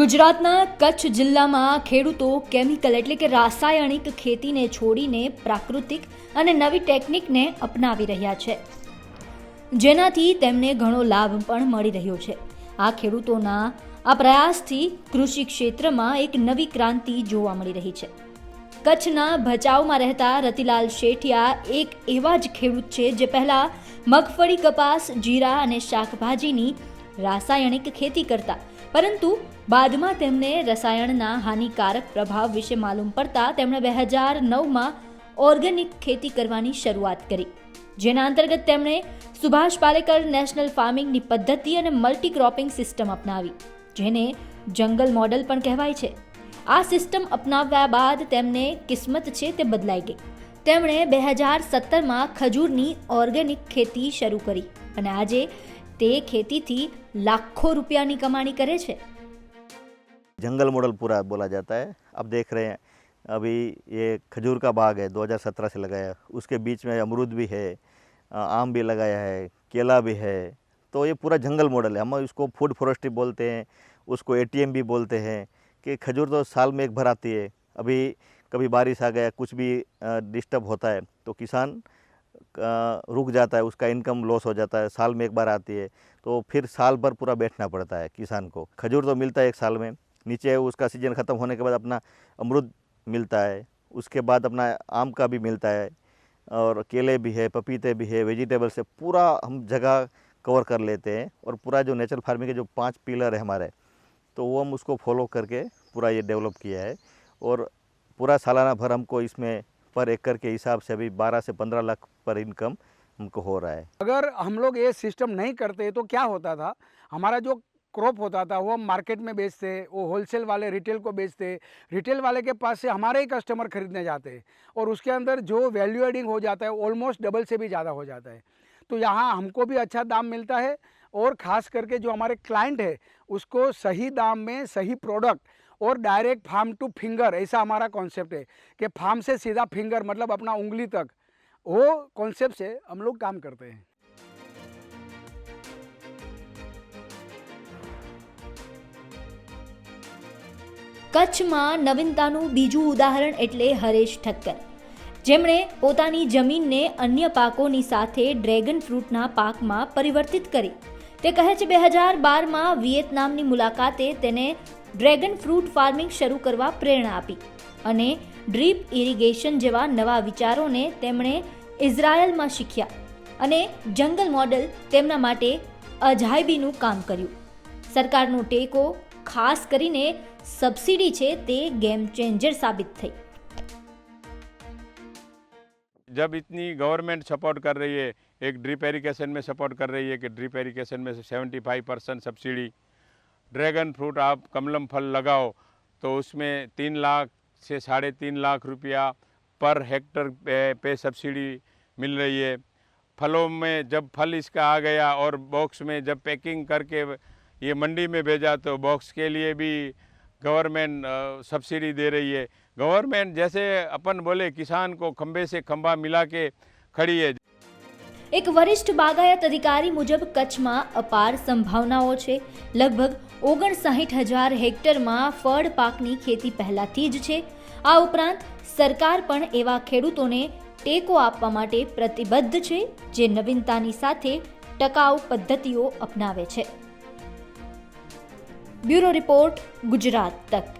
ગુજરાતના કચ્છ જિલ્લામાં ખેડૂતો કેમિકલ એટલે કે રાસાયણિક ખેતીને છોડીને પ્રાકૃતિક અને નવી ટેકનિકને અપનાવી રહ્યા છે. જેનાથી તેમને ઘણો લાભ પણ મળી રહ્યો છે. આ ખેડૂતોના આ પ્રયાસથી કૃષિ ક્ષેત્રમાં એક નવી ક્રાંતિ જોવા મળી રહી છે. કચ્છના ભચાઉમાં રહેતા રતિલાલ શેઠિયા એક એવા જ ખેડૂત છે જે પહેલાં મગફળી, કપાસ, જીરા અને શાકભાજીની રાસાયણિક ખેતી કરતા, પરંતુ બાદમાં તેમને રસાયણના હાનિકારક પ્રભાવ વિશે માલુમ પડતા તેમણે બે હજાર નવમાં ઓર્ગેનિક ખેતી કરવાની શરૂઆત કરી. જેના અંતર્ગત તેમણે સુભાષ પાલેકર નેશનલ ફાર્મિંગની પદ્ધતિ અને મલ્ટી ક્રોપિંગ સિસ્ટમ અપનાવી, જેને જંગલ મોડલ પણ કહેવાય છે. આ સિસ્ટમ અપનાવ્યા બાદ તેમને કિસ્મત છે તે બદલાઈ ગઈ. તેમણે બે હજાર સત્તરમાં ખજૂરની ઓર્ગેનિક ખેતી શરૂ કરી અને આજે તે ખેતીથી લાખો રૂપિયાની કમાણી કરે છે. जंगल मॉडल पूरा बोला जाता है। अब देख रहे हैं, अभी ये खजूर का बाग है 2017 से लगाया उसके बीच में अमरूद भी है आम भी लगाया है, केला भी है। तो ये पूरा जंगल मॉडल है। हम इसको फ़ूड फॉरेस्ट्री बोलते हैं, उसको एटीएम भी बोलते हैं कि खजूर तो साल में एक भर आती है। अभी कभी बारिश आ गया, कुछ भी डिस्टर्ब होता है तो किसान रुक जाता है, उसका इनकम लॉस हो जाता है, साल में एक बार आती है। तो फिर साल भर पूरा बैठना पड़ता है किसान को। खजूर तो मिलता है एक साल में। नीचे उसका सीज़न ख़त्म होने के बाद अपना अमरूद मिलता है, उसके बाद अपना आम का भी मिलता है, और केले भी है, पपीते भी है वेजिटेबल्स है, पूरा हम जगह कवर कर लेते हैं, और पूरा जो नेचुरल फ़ार्मिंग के जो पाँच पिलर है हमारे तो वो हम उसको फॉलो करके पूरा ये डेवलप किया है, और पूरा सालाना भर हमको इसमें पर एकड़ के हिसाब से अभी 12 से 15 लाख पर इनकम हमको हो रहा है। अगर हम लोग ये सिस्टम नहीं करते तो क्या होता था? हमारा जो क्रॉप होता था, वो हम मार्केट में बेचते, वो होलसेल वाले रिटेल को बेचते। रिटेल वाले के पास से हमारे ही कस्टमर खरीदने जाते हैं और उसके अंदर जो वैल्यू एडिंग हो जाता है ऑलमोस्ट डबल से भी ज़्यादा हो जाता है। तो यहाँ हमको भी अच्छा दाम मिलता है और ख़ास करके जो हमारे क्लाइंट है, उसको सही दाम में सही प्रोडक्ट और डायरेक्ट फार्म टू फिंगर ऐसा हमारा कॉन्सेप्ट है कि फार्म से सीधा फिंगर मतलब अपना उंगली तक, वो कॉन्सेप्ट से हम लोग काम करते हैं। કચ્છમાં નવીનતાનું બીજું ઉદાહરણ એટલે હરેશ ઠક્કર. જેમણે પોતાની જમીનને અન્ય પાકોની સાથે ડ્રેગન ફ્રૂટના પાકમાં પરિવર્તિત કરી. તે કહે છે, બે હજાર બારમાં વિયેતનામની મુલાકાતે તેને ડ્રેગન ફ્રૂટ ફાર્મિંગ શરૂ કરવા પ્રેરણા આપી અને ડ્રીપ ઇરિગેશન જેવા નવા વિચારોને તેમણે ઇઝરાયલમાં શીખ્યા અને જંગલ મોડલ તેમના માટે અજાયબીનું કામ કર્યું. સરકારનો ટેકો ખાસ કરીને સબસિડી છે તે ગેમ ચેન્જર સાબિત થઈ जब इतनी गवर्नमेंट सपोर्ट कर रही है एक ड्रिप एरिगेशन में सपोर्ट कर रही है कि ड्रिप एरिगेशन में seventy five percent subsidy dragon fruit आप कमलम फल लगाओ तो उसमें तीन लाख से साढ़े तीन लाख रुपया पर हेक्टर पे, पे सब्सिडी मिल रही है फलों में जब फल इसका आ गया और बॉक्स में जब पैकिंग करके ये मंडी में भेजा तो बॉक्स के लिए भी गवर्नमेंट सब्सिडी दे रही है गवर्नमेंट जैसे अपन बोले किसान को खंबे से खंबा मिला के खड़ी है એક વરિષ્ઠ બાગાયત અધિકારી મુજબ કચ્છમાં અપાર સંભાવનાઓ છે લગભગ ઓગણસાઠ હજાર હેક્ટરમાં ફળ પાકની ખેતી પહેલાથી જ છે આ ઉપરાંત સરકાર પણ એવા ખેડૂતોને ટેકો આપવા માટે પ્રતિબદ્ધ છે જે નવીનતાની સાથે ટકાઉ પદ્ધતિઓ અપનાવે છે ब्यूरो रिपोर्ट गुजरात तक।